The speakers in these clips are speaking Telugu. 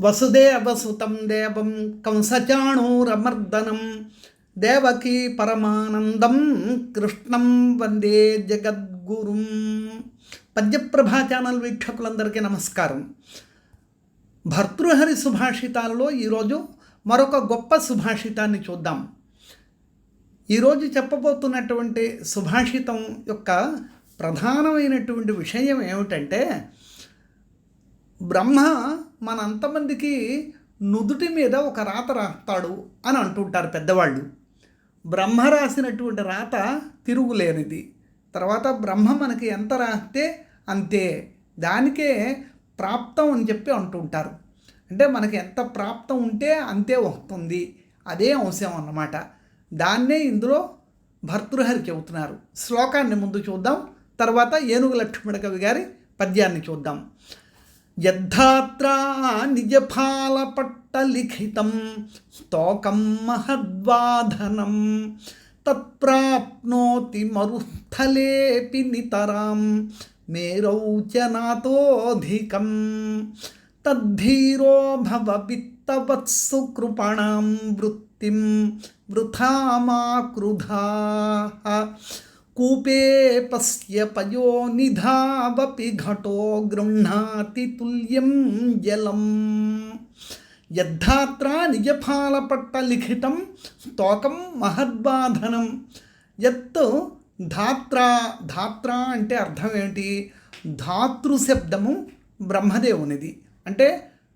వసుదేవసుతం దేవం కంసచాణూరమర్దనం దేవకీ పరమానందం కృష్ణం వందే జగద్గురుం. పద్యప్రభా ఛానల్ వీక్షకులందరికీ నమస్కారం. భర్తృహరి సుభాషితాలలో ఈరోజు మరొక గొప్ప సుభాషితాన్ని చూద్దాం. ఈరోజు చెప్పబోతున్నటువంటి సుభాషితం యొక్క ప్రధానమైనటువంటి విషయం ఏమిటంటే బ్రహ్మ మనంతమందికి నుదుటి మీద ఒక రాత రాస్తాడు అని అంటుంటారు పెద్దవాళ్ళు. బ్రహ్మ రాసినటువంటి రాత తిరుగులేనిది. తర్వాత బ్రహ్మ మనకి ఎంత రాస్తే అంతే. దానికే ప్రాప్తం అని చెప్పి అంటుంటారు. అంటే మనకి ఎంత ప్రాప్తం ఉంటే అంతే వస్తుంది. అదే అంశం అన్నమాట. దాన్నే ఇందులో భర్తృహరి చెబుతున్నారు. శ్లోకాన్ని ముందు చూద్దాం. తర్వాత ఏనుగు లక్ష్మణ కవి గారి పద్యాన్ని చూద్దాం. యద్ధాత్రా నిజఫాలపట్టలిఖితం స్తోకం మహద్వాధనం తత్ప్రాప్నోతి మరుస్థలేపి నితరాం మేరౌ చ నాతోధికం తద్ధీరో భవ విత్తవత్సు కృపణాం వృత్తిం వృథా మా క్రుధా कूपे पश्य पयोनिधावपि घटो गृह्णाति तुल्यं जलम् యద్ధాత్ర నిజఫాలపట్ట లిఖితం స్తోకం మహద్బాధనం యత్ ధాత్ర ధాత్ర అంటే అర్థం ఏమిటి ధాతృ శబ్దము బ్రహ్మదేవునిది అంటే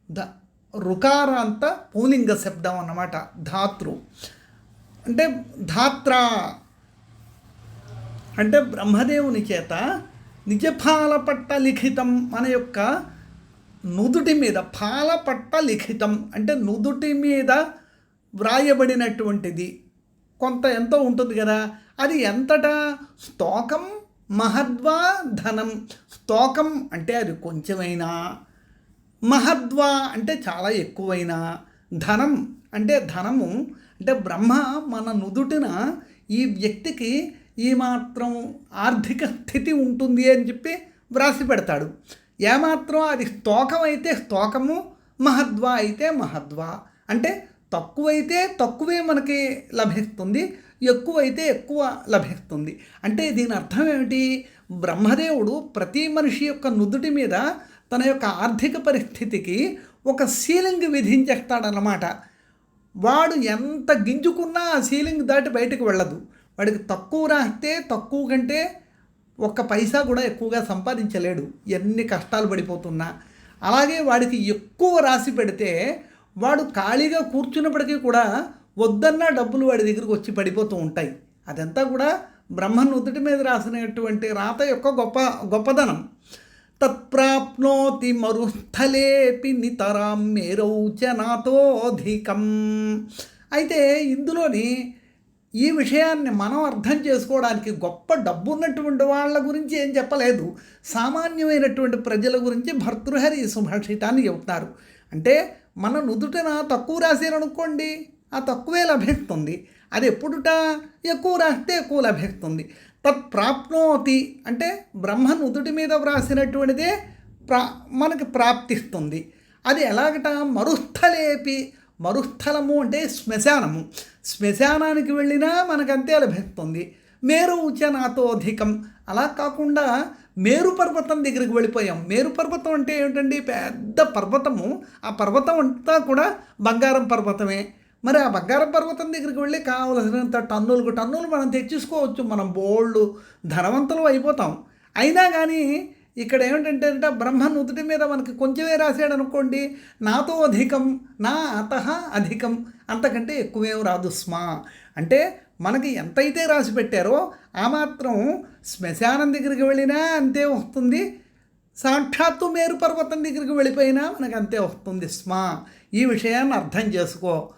ధ రుకారాంత పూలింగ శబ్దం అన్నమాట ధాతృ అంటే ధాత్ర అంటే బ్రహ్మదేవుని చేత నిజఫాలపట్ట లిఖితం మన యొక్క నుదుటి మీద ఫాలపట్ట లిఖితం అంటే నుదుటి మీద వ్రాయబడినటువంటిది. కొంత ఎంతో ఉంటుంది కదా. అది ఎంతటా? స్తోకం మహద్వా ధనం. స్తోకం అంటే అది కొంచెమైనా మహద్వా అంటే చాలా ఎక్కువైనా ధనం అంటే ధనము అంటే బ్రహ్మ మన నుదుటిన ఈ వ్యక్తికి ఈ మాత్రం ఆర్థిక స్థితి ఉంటుంది అని చెప్పి వ్రాసి పెడతాడు. ఏమాత్రం అది స్తోకం అయితే స్తోకము మహద్వా అయితే మహద్వా. అంటే తక్కువైతే తక్కువే మనకి లభిస్తుంది ఎక్కువైతే ఎక్కువ లభిస్తుంది. అంటే దీని అర్థం ఏమిటి? బ్రహ్మదేవుడు ప్రతి మనిషి యొక్క నుదుటి మీద తన యొక్క ఆర్థిక పరిస్థితికి ఒక సీలింగ్ విధించేస్తాడనమాట వాడు ఎంత గింజుకున్నా ఆ సీలింగ్ దాటి బయటకు వెళ్ళదు. వాడికి తక్కువ రాస్తే తక్కువ కంటే ఒక్క పైసా కూడా ఎక్కువగా సంపాదించలేడు. ఎన్ని కష్టాలు పడిపోతున్నా. అలాగే వాడికి ఎక్కువ రాసి పెడితే వాడు ఖాళీగా కూర్చున్నప్పటికీ కూడా వద్దన్న డబ్బులు వాడి దగ్గరికి వచ్చి పడిపోతూ ఉంటాయి. అదంతా కూడా బ్రహ్మ నుదుటి మీద రాసినటువంటి రాత యొక్క గొప్ప గొప్పదనం. తత్ప్రాప్నోతి మరుస్థలేపి నితరాం మేరౌచనాతోధికం అయితే ఇందులోని ఈ విషయాన్ని మనం అర్థం చేసుకోవడానికి గొప్ప డబ్బు ఉన్నటువంటి వాళ్ళ గురించి ఏం చెప్పలేదు. సామాన్యమైనటువంటి ప్రజల గురించి భర్తృహరి సుభాషితాన్ని చెబుతారు అంటే మన నుదుటన తక్కువ రాశారనుకోండి ఆ తక్కువే లభిస్తుంది. అది ఎప్పుడుట? ఎక్కువ రాస్తే ఎక్కువ లభిస్తుంది. తత్ ప్రాప్నోతి అంటే బ్రహ్మ నుదుటి మీద వ్రాసినటువంటిదే ప్రా మనకి ప్రాప్తిస్తుంది. అది ఎలాగట? మరుస్థలేపి మరుస్థలము అంటే శ్మశానము. శ్మశానానికి వెళ్ళినా మనకంతే లభిస్తుంది. మేరు ఉచ నాతో అధికం. అలా కాకుండా మేరు పర్వతం దగ్గరికి వెళ్ళిపోయాం. మేరు పర్వతం అంటే ఏమిటండి? పెద్ద పర్వతము. ఆ పర్వతం అంతా కూడా బంగారం పర్వతమే. మరి ఆ బంగారం పర్వతం దగ్గరికి వెళ్ళి కావలసినంత టన్నులకు టన్నులు మనం తెచ్చేసుకోవచ్చు. మనం బోల్డ్ ధనవంతులు అయిపోతాం. అయినా కానీ ఇక్కడ ఏమిటంటే అంటే బ్రహ్మ నుదుటి మీద మనకి కొంచెమే రాశాడు అనుకోండి నాతో అధికం నా అత అధికం అంతకంటే ఎక్కువేం రాదు స్మా. అంటే మనకి ఎంతైతే రాసి పెట్టారో ఆ మాత్రం శ్మశానం దగ్గరికి వెళ్ళినా అంతే వస్తుంది సాక్షాత్తు మేరు పర్వతం దగ్గరికి వెళ్ళిపోయినా మనకు అంతే వస్తుంది స్మా. ఈ విషయాన్ని అర్థం చేసుకో.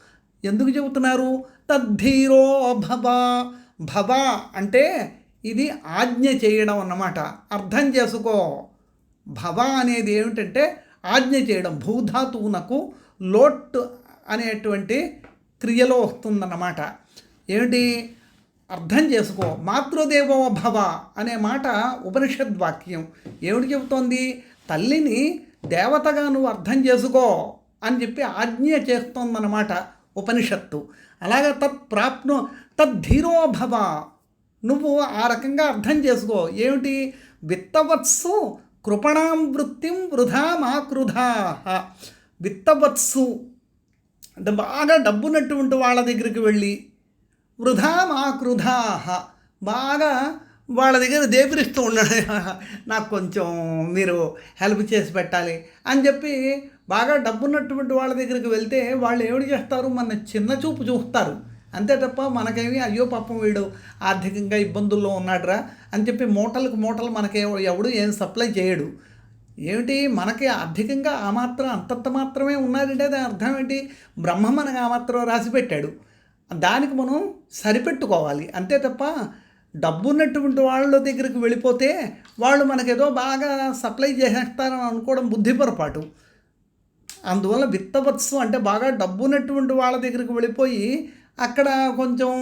ఎందుకు చెబుతున్నారు? తద్ధీరో భవ. భవ అంటే ఇది ఆజ్ఞ చేయడం అన్నమాట. అర్థం చేసుకో. భవ అనేది ఏమిటంటే ఆజ్ఞ చేయడం. భూధాతువునకు లోట్ అనేటువంటి క్రియలో వస్తుందన్నమాట. ఏమిటి? అర్థం చేసుకో. మాతృదేవో భవ అనే మాట ఉపనిషద్ వాక్యం ఏమిటి చెబుతోంది? తల్లిని దేవతగా నువ్వు అర్థం చేసుకో అని చెప్పి ఆజ్ఞ చేస్తోందన్నమాట ఉపనిషత్తు. అలాగే తత్ ప్రాప్ను తద్ధీరో భవ నువ్వు ఆ రకంగా అర్థం చేసుకో. ఏమిటి? విత్తవత్సు కృపణాం వృత్తిం వృధా మాకృధా విత్తవత్సు అంటే బాగా డబ్బున్నటువంటి వాళ్ళ దగ్గరికి వెళ్ళి వృధా మాకృధా బాగా వాళ్ళ దగ్గర దేపిరిస్తూ ఉన్నాడు. నాకు కొంచెం మీరు హెల్ప్ చేసి పెట్టాలి అని చెప్పి బాగా డబ్బున్నటువంటి వాళ్ళ దగ్గరికి వెళ్తే వాళ్ళు ఏమిటి చేస్తారు? మన చిన్న చూపు చూస్తారు. అంతే తప్ప మనకేమి అయ్యో పాపం వీడు ఆర్థికంగా ఇబ్బందుల్లో ఉన్నాడురా అని చెప్పి మూటలకు మూటలు మనకే ఎవడు ఏం సప్లై చేయడు. ఏమిటి? మనకి ఆర్థికంగా ఆ మాత్రం అంతంత మాత్రమే ఉన్నదంటే దాని అర్థం ఏంటి? బ్రహ్మ మనకు ఆ మాత్రం రాసి పెట్టాడు దానికి మనం సరిపెట్టుకోవాలి. అంతే తప్ప డబ్బు ఉన్నటువంటి వాళ్ళ దగ్గరికి వెళ్ళిపోతే వాళ్ళు మనకేదో బాగా సప్లై చేసేస్తారని అనుకోవడం బుద్ధి పొరపాటు. అందువల్ల విత్తవత్సం అంటే బాగా డబ్బు ఉన్నటువంటి వాళ్ళ దగ్గరికి వెళ్ళిపోయి అక్కడ కొంచెం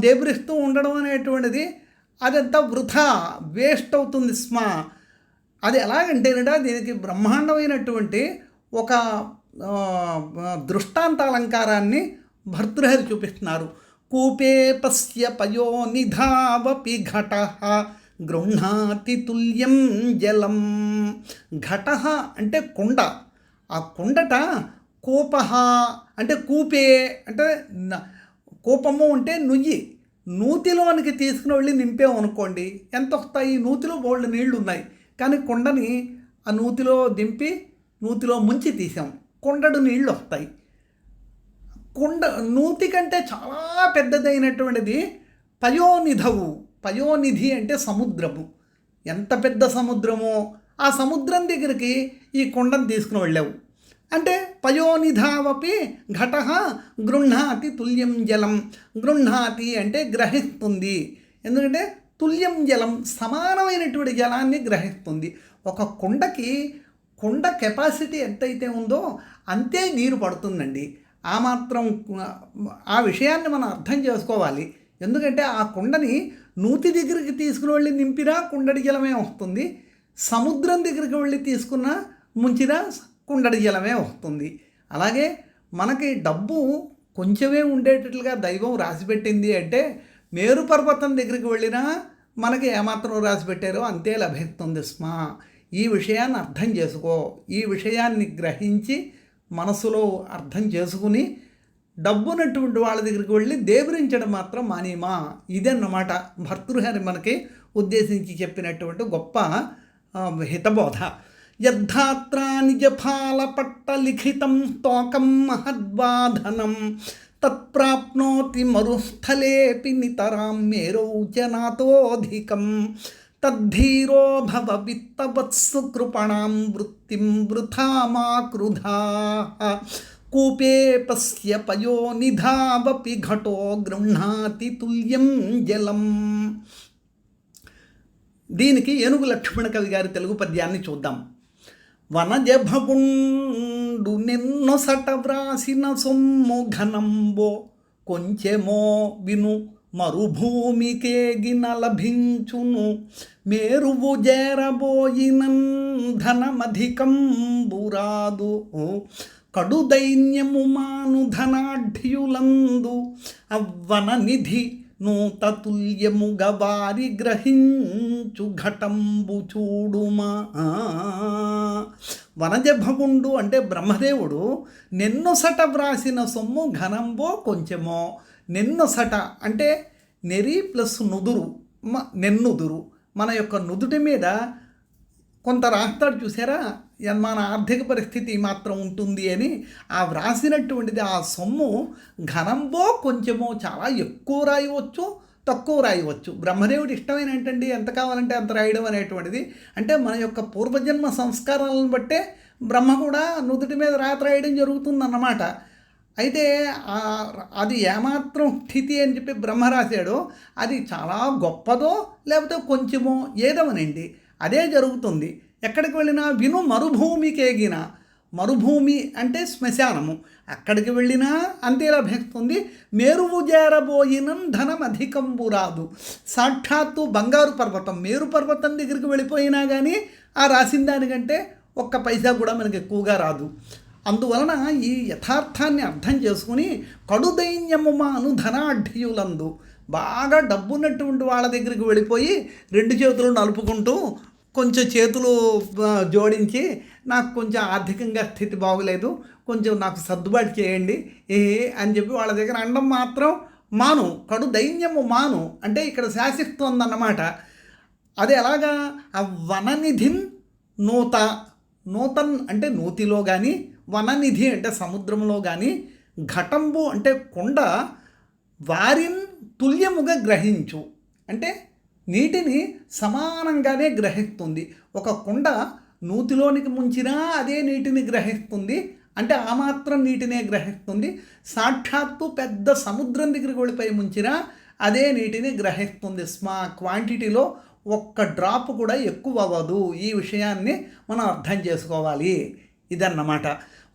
దేబరిస్తూ ఉండడం అనేటువంటిది అదంతా వృధా వేస్ట్ అవుతుంది స్మ. అది ఎలాగంటేనట దీనికి బ్రహ్మాండమైనటువంటి ఒక దృష్టాంత అలంకారాన్ని భర్తృహరి చూపిస్తున్నారు. కూపే పస్య పయో నిధావపి ఘట గృహ్ణాతి తుల్యం జలం. ఘట అంటే కుండ. ఆ కుండట కూపహ అంటే కూపే అంటే కూపము అంటే నుయ్యి. నూతిలోనికి తీసుకుని వెళ్ళి నింపాం అనుకోండి ఎంత వస్తాయి? నూతిలో బోల్డ్ నీళ్ళు ఉన్నాయి కానీ కుండని ఆ నూతిలో దింపి నూతిలో ముంచి తీసాం. కుండడు నీళ్ళు వస్తాయి. కుండ నూతి కంటే చాలా పెద్దదైనటువంటిది పయోనిధవు. పయోనిధి అంటే సముద్రము. ఎంత పెద్ద సముద్రమో ఆ సముద్రం దగ్గరికి ఈ కుండను తీసుకుని వెళ్ళావు. అంటే పయోనిధావపి ఘట గృహ్ణాతి తుల్యం జలం. గృహ్ణాతి అంటే గ్రహిస్తుంది. ఎందుకంటే తుల్యం జలం సమానమైనటువంటి జలాన్ని గ్రహిస్తుంది. ఒక కుండకి కుండ కెపాసిటీ ఎంతైతే ఉందో అంతే నీరు పడుతుందండి. ఆ మాత్రం ఆ విషయాన్ని మనం అర్థం చేసుకోవాలి. ఎందుకంటే ఆ కుండని నూతి దగ్గరికి తీసుకుని వెళ్ళి నింపినా కుండడి జలమే వస్తుంది. సముద్రం దగ్గరికి వెళ్ళి తీసుకున్న ముంచినా కుండడి జలమే వస్తుంది. అలాగే మనకి డబ్బు కొంచెమే ఉండేటట్లుగా దైవం రాసిపెట్టింది అంటే మేరు పర్వతం దగ్గరికి వెళ్ళినా మనకి ఏమాత్రం రాసి పెట్టారో అంతే లభిస్తుంది స్మ. ఈ విషయాన్ని అర్థం చేసుకో. ఈ విషయాన్ని గ్రహించి మనసులో అర్థం చేసుకుని డబ్బున్నటువంటి వాళ్ళ దగ్గరికి వెళ్ళి దేవరించడం మాత్రం మానేమా? ఇదన్నమాట భర్తృహరి మనకి ఉద్దేశించి చెప్పినటువంటి గొప్ప హితబోధ. యద్ధాత్ర నిజఫాల పట్ట లిఖితం స్తోకం మహద్వాధనం తత్ప్రాప్నోతి మరుస్థలేపి నితరాం మేరౌ చ నాతోధికం తద్ధీరో భవ విత్తవత్సు కృపణాం వృత్తిం వృథా మా క్రుధా కూపే పశ్య పయో నిధావపి ఘటో గృహ్ణాతి తుల్యం జలం దీనికి ఏనుగు లక్ష్మణ కవి గారి తెలుగు పద్యాన్ని చూద్దాం. వనజభగుండు నిన్నొసట వ్రాసిన సొమ్ము ఘనంబో కొంచెమో విను మరుభూమికేగిన లభించును. మేరువు జేరబోయినం ధనమధికంబురాదు. కడు దైన్యము మాను ధనాఢ్యులందు. అవ్వన నిధి నూత తుల్యముగ వారి గ్రహించు ఘటంబు చూడుమా. వనజభగుండు అంటే బ్రహ్మదేవుడు నెన్నొసట వ్రాసిన సొమ్ము ఘనంబో కొంచెమో. నెన్నొసట అంటే నెరి ప్లస్ నుదురు మ- నెన్నుదురు. మన యొక్క నుదుటి మీద కొంత రాస్తాడు చూసారా? మన ఆర్థిక పరిస్థితి మాత్రం ఉంటుంది అని ఆ వ్రాసినటువంటిది ఆ సొమ్ము ఘనంబో కొంచెమో చాలా ఎక్కువ రాయవచ్చు తక్కువ రాయవచ్చు. బ్రహ్మదేవుడి ఇష్టమైన ఏంటండి? ఎంత కావాలంటే అంత రాయడం అనేటువంటిది. అంటే మన యొక్క పూర్వజన్మ సంస్కారాలను బట్టే బ్రహ్మ కూడా నుదుటి మీద రాత రాయడం జరుగుతుందన్నమాట. అయితే అది ఏమాత్రం స్థితి అని చెప్పి బ్రహ్మ రాశాడో అది చాలా గొప్పదో లేకపోతే కొంచెమో ఏదవనండి అదే జరుగుతుంది. ఎక్కడికి వెళ్ళినా విను మరుభూమికేగిన మరుభూమి అంటే శ్మశానము. అక్కడికి వెళ్ళినా అంతే లభిస్తుంది. మేరువు చేరబోయినం ధనం అధికంబు రాదు. సాక్షాత్తు బంగారు పర్వతం. మేరు పర్వతం దగ్గరికి వెళ్ళిపోయినా కానీ ఆ రాసిన దానికంటే ఒక్క పైసా కూడా మనకి ఎక్కువగా రాదు. అందువలన ఈ యథార్థాన్ని అర్థం చేసుకుని కడుదైన్యము మాను ధనాఢ్యులందు బాగా డబ్బున్నటువంటి వాళ్ళ దగ్గరికి వెళ్ళిపోయి రెండు చేతులు నలుపుకుంటూ కొంచెం చేతులు జోడించి నాకు కొంచెం ఆర్థికంగా స్థితి బాగోలేదు కొంచెం నాకు సర్దుబాటు చేయండి ఏ అని చెప్పి వాళ్ళ దగ్గర అండం మాత్రం మాను కడు దైన్యము మాను. అంటే ఇక్కడ శాసిస్తోందన్నమాట అది ఎలాగా? ఆ వననిధిన్ నూత నూతన్ అంటే నూతిలో కానీ వననిధి అంటే సముద్రంలో కానీ ఘటంబు అంటే కొండ వారిన్ తుల్యముగా గ్రహించు. అంటే నీటిని సమానంగానే గ్రహిస్తుంది. ఒక కుండ నూతిలోనికి ముంచినా అదే నీటిని గ్రహిస్తుంది. అంటే ఆ మాత్రం నీటినే గ్రహిస్తుంది. సాక్షాత్తు పెద్ద సముద్రం దగ్గరికి వెళ్ళిపోయి ముంచినా అదే నీటిని గ్రహిస్తుంది. స్మా క్వాంటిటీలో ఒక్క డ్రాప్ కూడా ఎక్కువ అవ్వదు. ఈ విషయాన్ని మనం అర్థం చేసుకోవాలి. ఇదన్నమాట.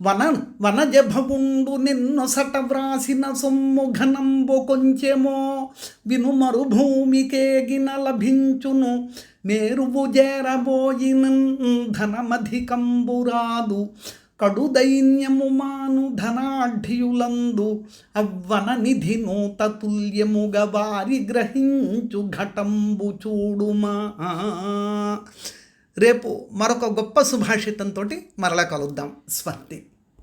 వన వనజభవుండు నిన్ను సట వ్రాసిన సొమ్ము ఘనంబు కొంచెమో విను మరుభూమికేగిన లభించును మేరువు చేరబోయిన ధనమధికంబురాదు కడు దైన్యము మాను ధనాఢ్యులందు అవ్వన నిధి నూత తుల్యముగ వారి గ్రహించు ఘటంబు చూడుమా. రేపు మరొక గొప్ప సుభాషితంతో మరలా కలుద్దాం. స్వస్తి.